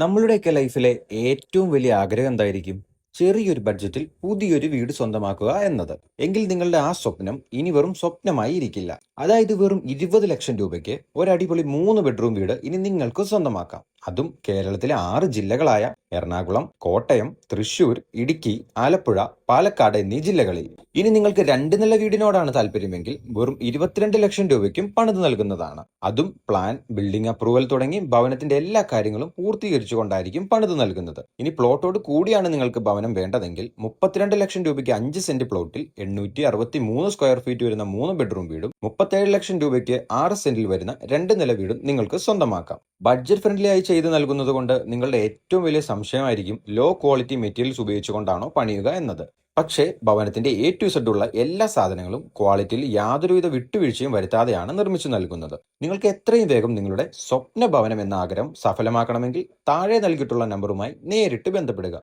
നമ്മളുടെയൊക്കെ ലൈഫിലെ ഏറ്റവും വലിയ ആഗ്രഹം എന്തായിരിക്കും? ചെറിയൊരു ബഡ്ജറ്റിൽ പുതിയൊരു വീട് സ്വന്തമാക്കുക എന്നത്. എങ്കിൽ നിങ്ങളുടെ ആ സ്വപ്നം ഇനി വെറും സ്വപ്നമായി ഇരിക്കില്ല. അതായത് വെറും ഇരുപത് ലക്ഷം രൂപയ്ക്ക് ഒരടിപൊളി മൂന്ന് ബെഡ്റൂം വീട് ഇനി നിങ്ങൾക്ക് സ്വന്തമാക്കാം. അതും കേരളത്തിലെ ആറ് ജില്ലകളായ എറണാകുളം കോട്ടയം തൃശൂർ ഇടുക്കി ആലപ്പുഴ പാലക്കാട് എന്നീ ജില്ലകളിൽ. ഇനി നിങ്ങൾക്ക് രണ്ട് നില വീടിനോടാണ് താല്പര്യമെങ്കിൽ വെറും ഇരുപത്തിരണ്ട് ലക്ഷം രൂപയ്ക്കും പണിത് നൽകുന്നതാണ്. അതും പ്ലാൻ ബിൽഡിംഗ് അപ്രൂവൽ തുടങ്ങി ഭവനത്തിന്റെ എല്ലാ കാര്യങ്ങളും പൂർത്തീകരിച്ചുകൊണ്ടായിരിക്കും പണിത് നൽകുന്നത്. ഇനി പ്ലോട്ടോട് കൂടിയാണ് നിങ്ങൾക്ക് ഭവനം വേണ്ടതെങ്കിൽ മുപ്പത്തിരണ്ട് ലക്ഷം രൂപയ്ക്ക് അഞ്ച് സെന്റ് പ്ലോട്ടിൽ എണ്ണൂറ്റി അറുപത്തി മൂന്ന് സ്ക്വയർ ഫീറ്റ് വരുന്ന മൂന്ന് ബെഡ്റൂം വീടും മുപ്പത്തേഴ് ലക്ഷം രൂപയ്ക്ക് ആറ് സെന്റിൽ വരുന്ന രണ്ട് നില വീടും നിങ്ങൾക്ക് സ്വന്തമാക്കാം. ബഡ്ജറ്റ് ഫ്രണ്ട്ലി ആയി ചെയ്ത് നൽകുന്നത് കൊണ്ട് നിങ്ങളുടെ ഏറ്റവും വലിയ സംശയമായിരിക്കും ലോ ക്വാളിറ്റി മെറ്റീരിയൽസ് ഉപയോഗിച്ചുകൊണ്ടാണോ പണിയുക എന്നത്. പക്ഷേ ഭവനത്തിന്റെ എ ടു സെഡ് ഉള്ള എല്ലാ സാധനങ്ങളും ക്വാളിറ്റിയിൽ യാതൊരുവിധ വിട്ടുവീഴ്ചയും വരുത്താതെയാണ് നിർമ്മിച്ചു നൽകുന്നത്. നിങ്ങൾക്ക് എത്രയും വേഗം നിങ്ങളുടെ സ്വപ്ന ഭവനം എന്ന ആഗ്രഹം സഫലമാക്കണമെങ്കിൽ താഴെ നൽകിയിട്ടുള്ള നമ്പറുമായി നേരിട്ട് ബന്ധപ്പെടുക.